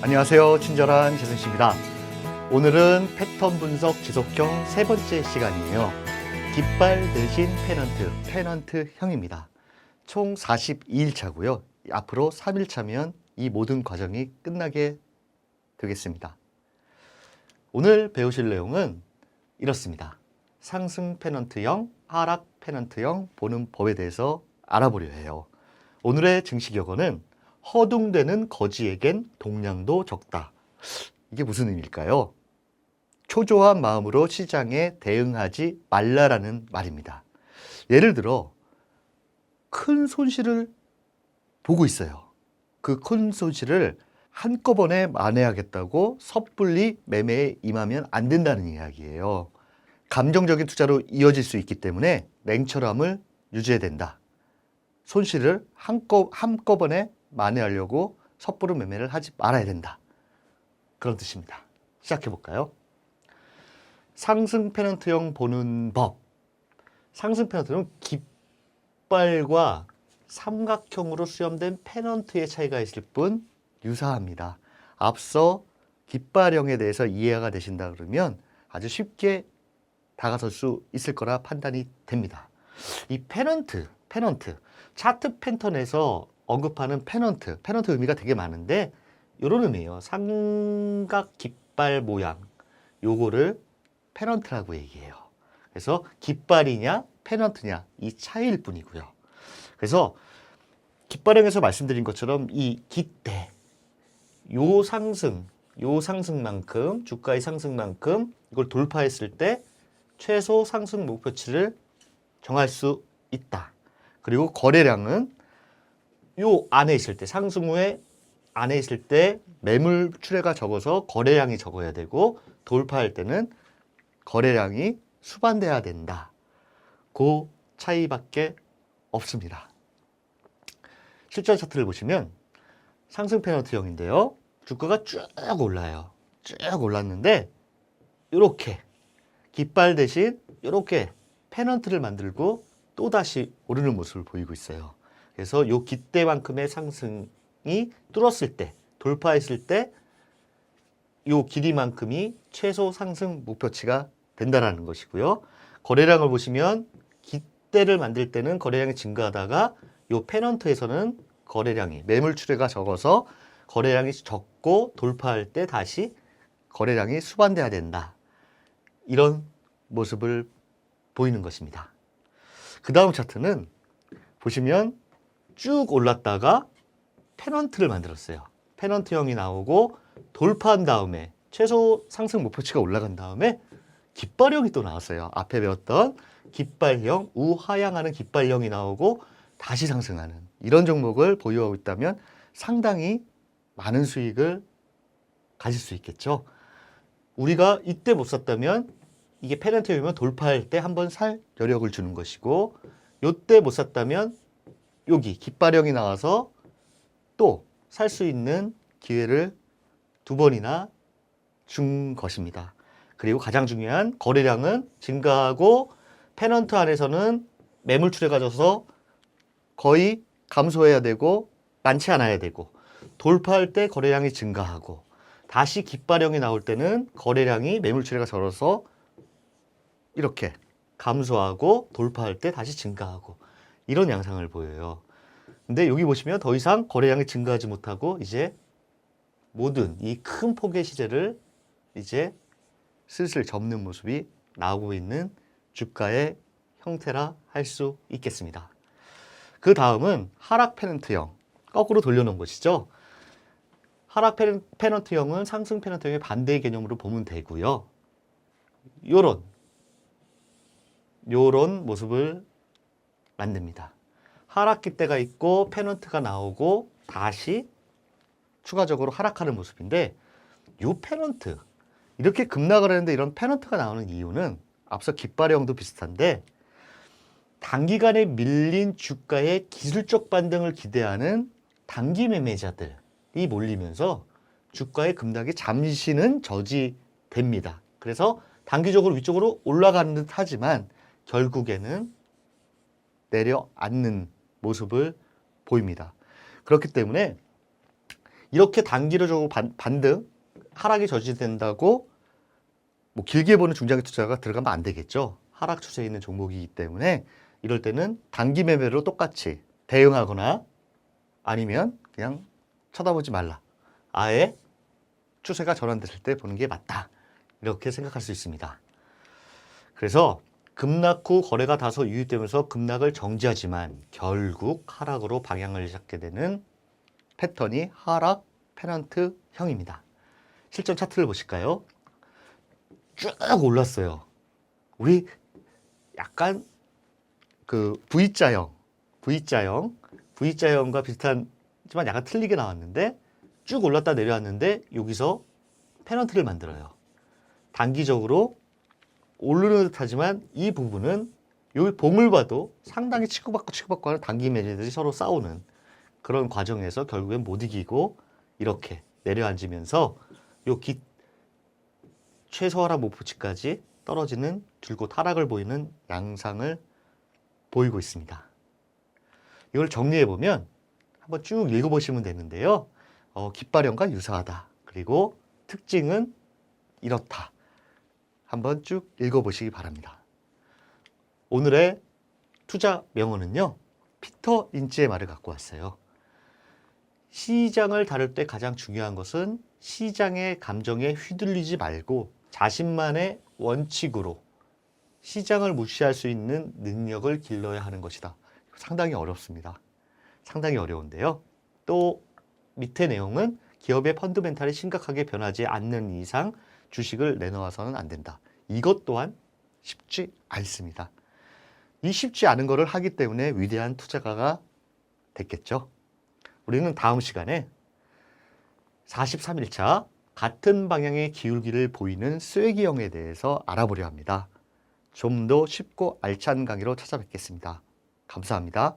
안녕하세요. 친절한 재승씨입니다. 오늘은 패턴 분석 지속형 세 번째 시간이에요. 깃발 대신 페넌트, 페넌트형입니다. 총 42일차고요. 앞으로 3일차면 이 모든 과정이 끝나게 되겠습니다. 오늘 배우실 내용은 이렇습니다. 상승 페넌트형, 하락 페넌트형 보는 법에 대해서 알아보려 해요. 오늘의 증식 여거는 허둥대는 거지에겐 동량도 적다. 이게 무슨 의미일까요? 초조한 마음으로 시장에 대응하지 말라라는 말입니다. 예를 들어 큰 손실을 보고 있어요. 그 큰 손실을 한꺼번에 만회하겠다고 섣불리 매매에 임하면 안 된다는 이야기예요. 감정적인 투자로 이어질 수 있기 때문에 냉철함을 유지해야 된다. 손실을 한꺼, 한꺼번에 만회하려고 섣부른 매매를 하지 말아야 된다. 그런 뜻입니다. 시작해 볼까요? 상승 페넌트형 보는 법. 상승 페넌트는 깃발과 삼각형으로 수염된 페넌트의 차이가 있을 뿐 유사합니다. 앞서 깃발형에 대해서 이해가 되신다 그러면 아주 쉽게 다가설 수 있을 거라 판단이 됩니다. 이 페넌트, 페넌트, 차트 패턴에서 언급하는 페넌트, 페넌트 의미가 되게 많은데 이런 의미예요. 삼각 깃발 모양, 요거를 페넌트라고 얘기해요. 그래서 깃발이냐 페넌트냐 이 차이일 뿐이고요. 그래서 깃발형에서 말씀드린 것처럼 이 깃대, 요 상승, 요 상승만큼 주가의 상승만큼 이걸 돌파했을 때 최소 상승 목표치를 정할 수 있다. 그리고 거래량은 요 안에 있을 때 상승 후에 안에 있을 때 매물 출회가 적어서 거래량이 적어야 되고 돌파할 때는 거래량이 수반돼야 된다. 그 차이밖에 없습니다. 실전 차트를 보시면 상승 페널티형인데요. 주가가 쭉 올라요. 쭉 올랐는데 이렇게 깃발 대신 이렇게 페넌트를 만들고 또 다시 오르는 모습을 보이고 있어요. 그래서 요 깃대만큼의 상승이 뚫었을 때, 돌파했을 때, 요 길이만큼이 최소 상승 목표치가 된다라는 것이고요. 거래량을 보시면 깃대를 만들 때는 거래량이 증가하다가 요 페넌트에서는 거래량이 매물 출회가 적어서 거래량이 적고 돌파할 때 다시 거래량이 수반돼야 된다. 이런 모습을 보이는 것입니다. 그 다음 차트는 보시면 쭉 올랐다가 페넌트를 만들었어요. 페넌트형이 나오고 돌파한 다음에 최소 상승 목표치가 올라간 다음에 깃발형이 또 나왔어요. 앞에 배웠던 깃발형, 우하향하는 깃발형이 나오고 다시 상승하는 이런 종목을 보유하고 있다면 상당히 많은 수익을 가질 수 있겠죠. 우리가 이때 못 샀다면 이게 페넌트형이면 돌파할 때 한번 살 여력을 주는 것이고 요때 못 샀다면 여기 깃발형이 나와서 또 살 수 있는 기회를 두 번이나 준 것입니다. 그리고 가장 중요한 거래량은 증가하고 페넌트 안에서는 매물 출회가 져서 거의 감소해야 되고 많지 않아야 되고 돌파할 때 거래량이 증가하고 다시 깃발형이 나올 때는 거래량이 매물 출회가 절어서 이렇게 감소하고 돌파할 때 다시 증가하고 이런 양상을 보여요. 근데 여기 보시면 더 이상 거래량이 증가하지 못하고 이제 모든 이 큰 폭의 시세를 이제 슬슬 접는 모습이 나오고 있는 주가의 형태라 할 수 있겠습니다. 그 다음은 하락 페넌트형 거꾸로 돌려놓은 것이죠. 하락 페넌트형은 상승 페넌트형의 반대의 개념으로 보면 되고요. 요런 요런 모습을 만듭니다. 하락기 때가 있고 페넌트가 나오고 다시 추가적으로 하락하는 모습인데 요 페넌트 이렇게 급락을 했는데 이런 페넌트가 나오는 이유는 앞서 깃발형도 비슷한데 단기간에 밀린 주가의 기술적 반등을 기대하는 단기 매매자들이 몰리면서 주가의 급락이 잠시는 저지됩니다. 그래서 단기적으로 위쪽으로 올라가는 듯 하지만 결국에는 내려앉는 모습을 보입니다. 그렇기 때문에 이렇게 단기적으로 반, 반등, 하락이 저지된다고 뭐 길게 보는 중장기 투자가 들어가면 안 되겠죠. 하락 추세에 있는 종목이기 때문에 이럴 때는 단기 매매로 똑같이 대응하거나 아니면 그냥 쳐다보지 말라. 아예 추세가 전환됐을 때 보는 게 맞다. 이렇게 생각할 수 있습니다. 그래서 급락 후 거래가 다소 유입되면서 급락을 정지하지만 결국 하락으로 방향을 잡게 되는 패턴이 하락 페넌트형입니다. 실전 차트를 보실까요? 쭉 올랐어요. 우리 약간 그 V자형, V자형, V자형과 비슷하지만 약간 틀리게 나왔는데 쭉 올랐다 내려왔는데 여기서 페넌트를 만들어요. 단기적으로 오르는 듯하지만 이 부분은 요 봉을 봐도 상당히 치고받고 치고받고 하는 단기 매매들이 서로 싸우는 그런 과정에서 결국엔 못 이기고 이렇게 내려앉으면서 요 기, 최소하락 목표치까지 떨어지는 줄곧 하락을 보이는 양상을 보이고 있습니다. 이걸 정리해 보면 한번 쭉 읽어보시면 되는데요. 어, 깃발형과 유사하다. 그리고 특징은 이렇다. 한번 쭉 읽어보시기 바랍니다. 오늘의 투자 명언은요. 피터 린치의 말을 갖고 왔어요. 시장을 다룰 때 가장 중요한 것은 시장의 감정에 휘둘리지 말고 자신만의 원칙으로 시장을 무시할 수 있는 능력을 길러야 하는 것이다. 상당히 어렵습니다. 상당히 어려운데요. 또 밑에 내용은 기업의 펀드멘탈이 심각하게 변하지 않는 이상 주식을 내놓아서는 안 된다. 이것 또한 쉽지 않습니다. 이 쉽지 않은 것을 하기 때문에 위대한 투자가가 됐겠죠. 우리는 다음 시간에 43일차 같은 방향의 기울기를 보이는 쐐기형에 대해서 알아보려 합니다. 좀 더 쉽고 알찬 강의로 찾아뵙겠습니다. 감사합니다.